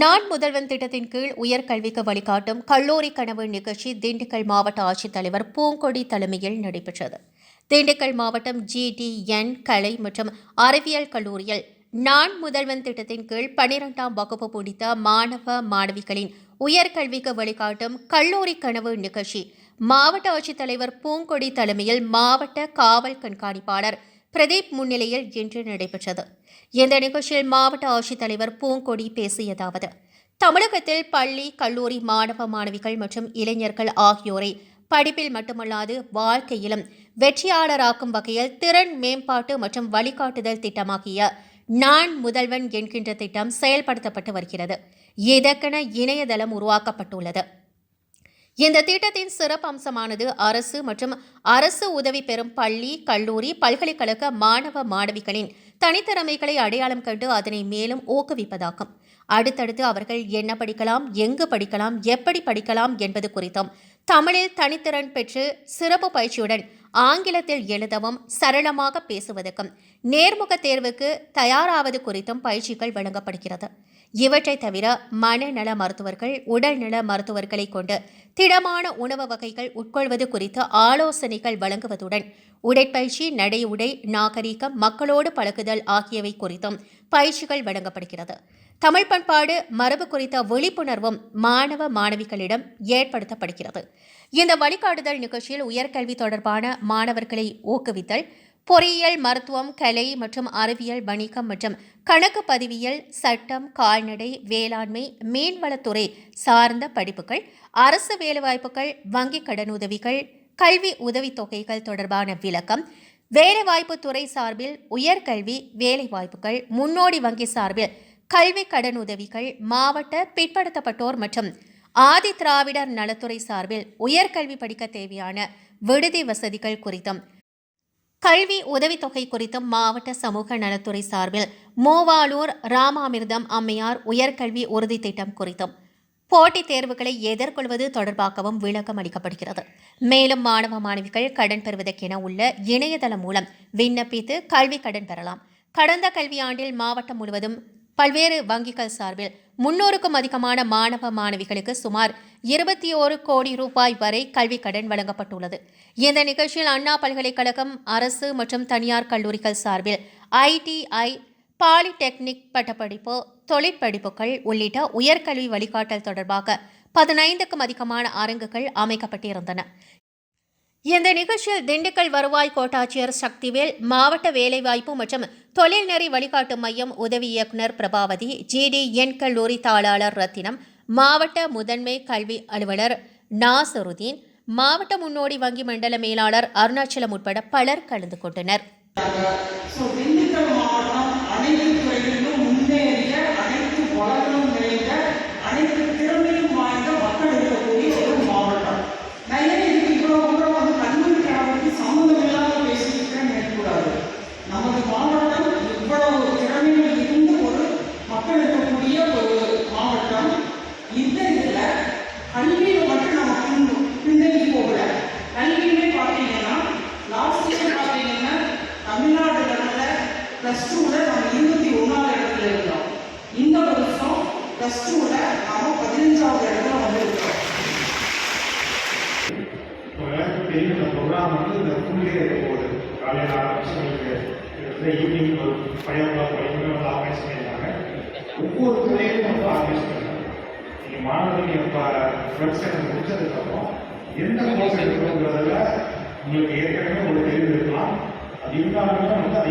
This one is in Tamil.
நான் முதல்வன் திட்டத்தின் கீழ் உயர்கல்விக்கு வழிகாட்டும் கல்லூரி கனவு நிகழ்ச்சி திண்டுக்கல் மாவட்ட ஆட்சித்தலைவர் பூங்கொடி தலைமையில் நடைபெற்றது. திண்டுக்கல் மாவட்டம் ஜிடிஎன் கலை மற்றும் அறிவியல் கல்லூரியில் நான் முதல்வன் திட்டத்தின் கீழ் பனிரெண்டாம் வகுப்பு முடித்த மாணவ மாணவிகளின் உயர்கல்விக்கு வழிகாட்டும் கல்லூரி கனவு நிகழ்ச்சி மாவட்ட ஆட்சித்தலைவர் பூங்கொடி தலைமையில் மாவட்ட காவல் கண்காணிப்பாளர் பிரதீப் முன்னிலையில் இன்று நடைபெற்றது. இந்த நிகழ்ச்சியில் மாவட்ட ஆட்சித்தலைவர் பூங்கொடி பேசியதாவது தமிழகத்தில் பள்ளி கல்லூரி மாணவ மாணவிகள் மற்றும் இளைஞர்கள் ஆகியோரை படிப்பில் மட்டுமல்லாது வாழ்க்கையிலும் வெற்றியாளராக்கும் வகையில் திறன் மேம்பாட்டு மற்றும் வழிகாட்டுதல் திட்டமாகிய நான் முதல்வன் என்கின்ற திட்டம் செயல்படுத்தப்பட்டு வருகிறது. இதற்கென இணையதளம் உருவாக்கப்பட்டுள்ளது. இந்த திட்டத்தின் சிறப்பம்சமானது அரசு மற்றும் அரசு உதவி பெறும் பள்ளி கல்லூரி பல்கலைக்கழக மாணவ மாணவிகளின் தனித்திறமைகளை அடையாளம் கண்டு அதனை மேலும் ஊக்குவிப்பதாகும். அடுத்தடுத்து அவர்கள் என்ன படிக்கலாம் எங்கு படிக்கலாம் எப்படி படிக்கலாம் என்பது குறித்தும் தமிழில் தனித்திறன் பெற்று சிறப்பு பயிற்சியுடன் ஆங்கிலத்தில் எழுதவும் சரளமாக பேசுவதற்கும் நேர்முக தேர்வுக்கு தயாராவது குறித்தும் பயிற்சிகள் வழங்கப்படுகிறது. இவற்றை தவிர மனநல மருத்துவர்கள் உடல்நல மருத்துவர்களை கொண்டு திடமான உணவு வகைகள் உட்கொள்வது குறித்து ஆலோசனைகள் வழங்குவதுடன் உடற்பயிற்சி நடை உடை நாகரீகம் மக்களோடு பழகுதல் ஆகியவை குறித்தும் பயிற்சிகள் வழங்கப்படுகிறது. தமிழ் பண்பாடு மரபு குறித்த விழிப்புணர்வும் மாணவ மாணவிகளிடம் ஏற்படுத்தப்படுகிறது. இந்த வழிகாட்டுதல் நிகழ்ச்சியில் உயர்கல்வி தொடர்பான மாணவர்களை ஊக்குவித்தல் பொறியியல் மருத்துவம் கலை மற்றும் அறிவியல் வணிகம் மற்றும் கணக்கு பதிவியல் சட்டம் கால்நடை வேளாண்மை மீன்வளத்துறை சார்ந்த படிப்புகள் அரசு வேலைவாய்ப்புகள் வங்கிக் கடனுதவிகள் கல்வி உதவித்தொகைகள் தொடர்பான விளக்கம் வேலைவாய்ப்பு துறை சார்பில் உயர்கல்வி வேலைவாய்ப்புகள் முன்னோடி வங்கி சார்பில் கல்வி கடனுதவிகள் மாவட்ட பிற்படுத்தப்பட்டோர் மற்றும் ஆதி திராவிடர் நலத்துறை சார்பில் உயர்கல்வி படிக்க தேவையான விடுதி வசதிகள் குறித்தும் கல்வி உதவித்தொகை குறித்தும் மாவட்ட சமூக நலத்துறை சார்பில் மூவாலூர் ராமாமிர்தம் அம்மையார் உயர்கல்வி உறுதி திட்டம் குறித்தும் போட்டித் தேர்வுகளை எதிர்கொள்வது தொடர்பாகவும் விளக்கம் அளிக்கப்படுகிறது. மேலும் மாணவ மாணவிகள் கடன் பெறுவதற்கென உள்ள இணையதளம் மூலம் விண்ணப்பித்து கல்வி கடன் பெறலாம். கடந்த கல்வியாண்டில் மாவட்டம் முழுவதும் பல்வேறு வங்கிகள் சார்பில் முன்னூறுக்கும் அதிகமான மாணவ மாணவிகளுக்கு சுமார் இருபத்தி ஓரு கோடி ரூபாய் வரை கல்விக் கடன் வழங்கப்பட்டுள்ளது. இந்த நிகழ்ச்சியில் அண்ணா பல்கலைக்கழகம் அரசு மற்றும் தனியார் கல்லூரிகள் சார்பில் ஐடிஐ பாலிடெக்னிக் பட்டப்படிப்பு தொழிற்படிப்புகள் உள்ளிட்ட உயர்கல்வி வழிகாட்டல் தொடர்பாக பதினைந்துக்கும் அதிகமான அரங்குகள் அமைக்கப்பட்டிருந்தன. இந்த நிகழ்ச்சியில் திண்டுக்கல் வருவாய் கோட்டாட்சியர் சக்திவேல் மாவட்ட வேலைவாய்ப்பு மற்றும் தொழில்நெறி வழிகாட்டு மையம் உதவி இயக்குநர் பிரபாவதி ஜிடி என் கல்லூரி தாளாளர் ரத்தினம் மாவட்ட முதன்மை கல்வி அலுவலர் நாசருதீன் மாவட்ட முன்னோடி வங்கி மண்டல மேலாளர் அருணாச்சலம் உட்பட பலர் கலந்து கொண்டனர். ப்ளஸ் டூவில் நம்ம இருபத்தி ஒன்றாவது இடத்துல இருந்தோம் இந்த வருஷம் ப்ளஸ் டூவில் நாம பதினஞ்சாவது இடத்துல வந்திருக்கோம் இப்போ ப்ரோக்ராம் வந்து இந்த ஃபுல் இருக்க போகுது காலையில் ஆரம்பிச்சு ஈவினிங் ஒரு ஃபைவ் ஓ கிளாக் வரைக்குமே வந்து ஆர்கனைஸ் பண்ணியிருக்காங்க. ஒவ்வொரு துறையிலும் வந்து ஆர்கனைஸ் பண்ணுறாங்க நீங்கள் மாணவர்கள் இப்போ வெப்சைட் முடிச்சதுக்கப்புறம் எந்த கோர்ஸ் எடுக்கணுங்கிறதுல உங்களுக்கு ஏற்கனவே ஒரு தெரிவு இருக்கலாம் அது இருந்தாலுமே வந்து அதை